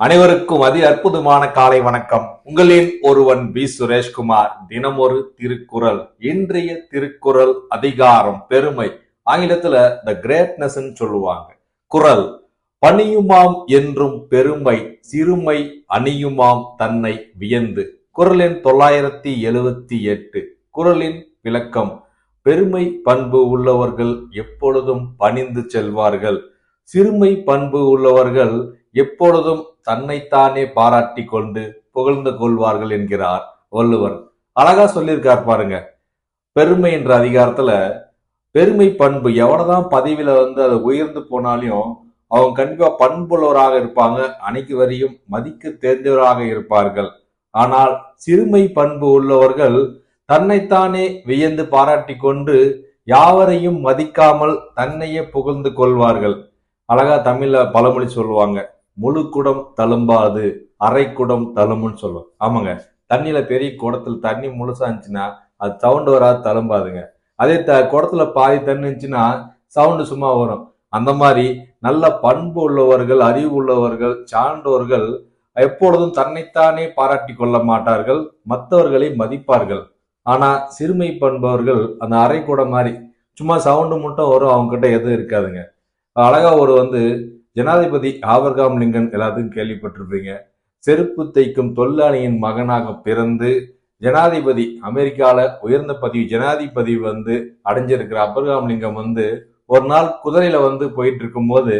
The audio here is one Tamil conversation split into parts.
அனைவருக்கும் அதி அற்புதமான காலை வணக்கம். உங்களின் ஒருவன் பி சுரேஷ்குமார். தினமொரு திருக்குறள். இன்றைய திருக்குறள் அதிகாரம் பெருமை. ஆங்கிலத்துல த கிரேட்னஸ் சொல்லுவாங்க. குறள். பணியுமாம் என்றும் பெருமை சிறுமை அணியுமாம் தன்னை வியந்து. குறளின் தொள்ளாயிரத்தி எழுவத்தி எட்டு. குறளின் விளக்கம். பெருமை பண்பு உள்ளவர்கள் எப்பொழுதும் பணிந்து செல்வார்கள். சிறுமை பண்பு உள்ளவர்கள் எப்பொழுதும் தன்னைத்தானே பாராட்டி கொண்டு புகழ்ந்து கொள்வார்கள் என்கிறார் வள்ளுவர். அழகா சொல்லியிருக்கார் பாருங்க. பெருமை என்ற அதிகாரத்துல பெருமை பண்பு எவ்வளவுதான் பதவியில வந்து அது உயர்ந்து போனாலையும் அவங்க கண்டிப்பா பண்புள்ளவராக இருப்பாங்க. அனைத்து வரையும் மதிக்க தெரிந்தவராக இருப்பார்கள். ஆனால் சிறுமை பண்பு உள்ளவர்கள் தன்னைத்தானே வியந்து பாராட்டி கொண்டு யாவரையும் மதிக்காமல் தன்னையே புகழ்ந்து கொள்வார்கள். அழகா தமிழ்ல பழமொழி சொல்லுவாங்க. முழு குடம் தழும்பாது அரை குடம் தழும்புன்னு சொல்லுவோம் ஆமாங்க. தண்ணியில பெரிய குடத்துல தண்ணி முழுசா இருந்துச்சுன்னா அது சவுண்டு வராது தழும்பாதுங்க. அதே த குடத்துல பாதி தண்ணி இருந்துச்சுன்னா சவுண்டு சும்மா வரும். அந்த மாதிரி நல்ல பண்பு உள்ளவர்கள் அறிவு உள்ளவர்கள் சான்றோர்கள் எப்பொழுதும் தன்னைத்தானே பாராட்டி கொள்ள மாட்டார்கள் மற்றவர்களை மதிப்பார்கள். ஆனா சிறுமை பண்பவர்கள் அந்த அரை குடம் மாதிரி சும்மா சவுண்டு மட்டும் வரும் அவங்க கிட்ட எதுவும் இருக்காதுங்க. அழகா ஒரு வந்து ஜனாதிபதி ஆவர்காம் லிங்கன் எல்லாத்துக்கும் கேள்விப்பட்டிருப்பீங்க. செருப்பு தைக்கும் தொழிலாளியின் மகனாக பிறந்து ஜனாதிபதி அமெரிக்காவில் உயர்ந்த பதவி ஜனாதிபதி வந்து அடைஞ்சிருக்கிற அபர்காம் லிங்கம் வந்து ஒரு நாள் குதிரையில வந்து போயிட்டு இருக்கும்போது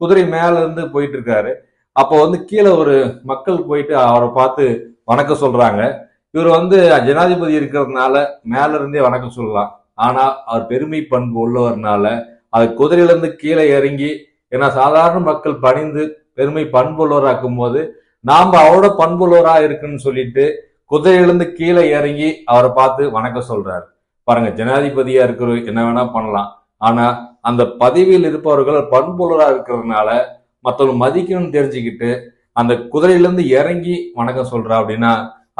குதிரை மேல இருந்து போயிட்டு இருக்காரு அப்போ வந்து கீழே ஒரு மக்கள் போயிட்டு அவரை பார்த்து வணக்கம் சொல்றாங்க. இவர் வந்து ஜனாதிபதி இருக்கிறதுனால மேல இருந்தே வணக்கம் சொல்லலாம். ஆனா அவர் பெருமை பண்பு உள்ளவர்னால அது குதிரையிலிருந்து கீழே இறங்கி ஏன்னா சாதாரண மக்கள் பணிந்து பெருமை பண்புள்ளவராக்கும் போது நாம் அவரோட பண்புள்ளவரா இருக்குன்னு சொல்லிட்டு குதிரையிலிருந்து கீழே இறங்கி அவரை பார்த்து வணக்கம் சொல்றாரு. பாருங்க ஜனாதிபதியா இருக்கிற என்ன வேணா பண்ணலாம். ஆனா அந்த பதவியில் இருப்பவர்கள் பண்புள்ளராக இருக்கிறதுனால மற்றவங்க மதிக்கணும்னு தெரிஞ்சுக்கிட்டு அந்த குதிரையிலிருந்து இறங்கி வணக்கம் சொல்றா அப்படின்னா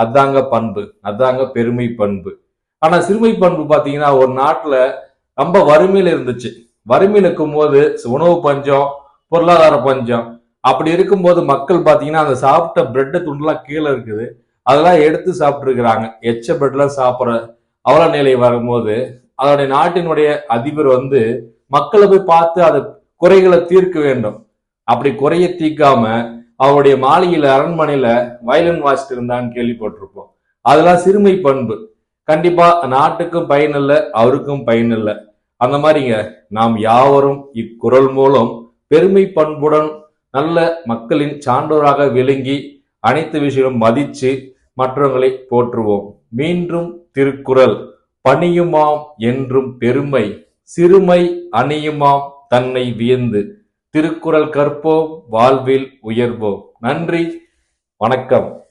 அதாங்க பண்பு. அதாங்க பெருமை பண்பு. ஆனா சிறுமை பண்பு பாத்தீங்கன்னா ஒரு நாட்டுல ரொம்ப வறுமையில இருந்துச்சு. வறுமையில் இருக்கும்போது உணவு பஞ்சம் பொருளாதார பஞ்சம் அப்படி இருக்கும்போது மக்கள் பார்த்தீங்கன்னா அந்த சாப்பிட்ட பிரெட் துண்டுலாம் கீழே இருக்குது. அதெல்லாம் எடுத்து சாப்பிட்ருக்குறாங்க எச்ச பிரெட்லாம் சாப்பிட்ற அவல நிலை வரும்போது அதனுடைய நாட்டினுடைய அதிபர் வந்து மக்களை போய் பார்த்து அதை குறைகளை தீர்க்க வேண்டும். அப்படி குறைய தீர்க்காம அவருடைய மாளிகையில அரண்மனையில வயலின் வாசிட்டு இருந்தான்னு கேள்விப்பட்டிருப்போம். அதெல்லாம் சிறுமை பண்பு. கண்டிப்பா நாட்டுக்கும் பயன் இல்லை அவருக்கும் பயன் இல்லை. அந்த மாதிரிங்க. நாம் யாவரும் இக்குறள் மூலம் பெருமை பண்புடன் நல்ல மக்களின் சான்றோராக விளங்கி அனைத்து விஷயங்களும் மதித்து மற்றவங்களை போற்றுவோம். மீண்டும் திருக்குறள். பணியுமாம் என்றும் பெருமை. சிறுமை அணியுமாம் தன்னை வியந்து. திருக்குறள் கற்போம் வாழ்வில் உயர்வோம். நன்றி. வணக்கம்.